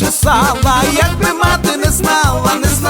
чесала, якби мати не знала, не знала,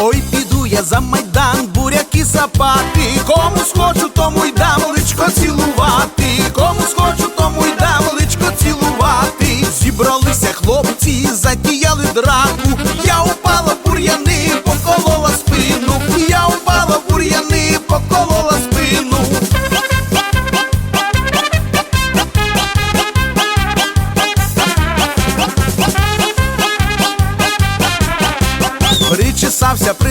Ой, піду я за майдан, буряки сапати, кому схочу, тому й дам личко цілувати, кому схочу, тому й дам личко цілувати. Зібралися хлопці, задіяли драку.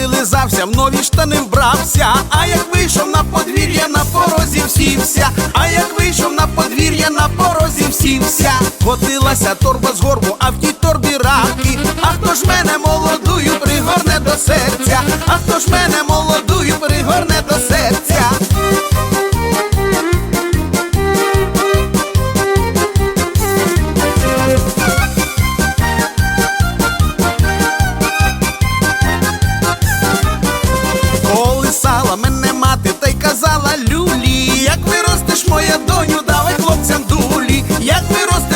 Прилизався, в нові штани вбрався. А як вийшов на подвір'я, на порозі всівся. А як вийшов на подвір'я, на порозі всівся. Котилася торба з горбу,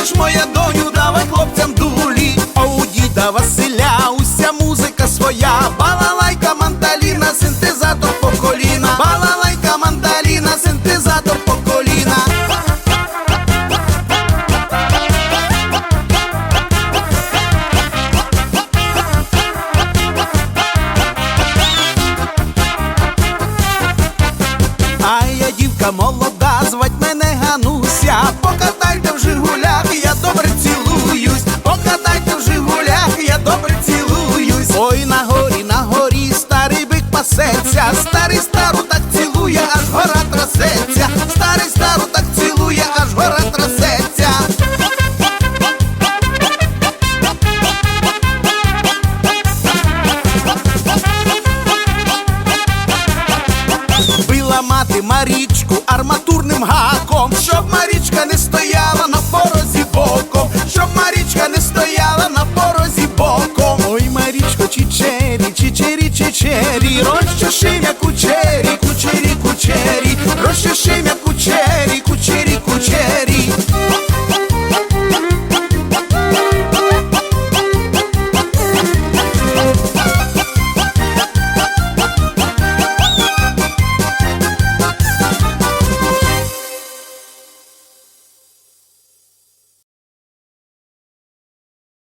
виростеш моя доню, давай хлопцям дулі. А у діда Василя уся музика своя, балалайка, мандаліна, синтезатор по коліна, балалайка, мандаліна, синтезатор по коліна. А я дівка молода, Hot.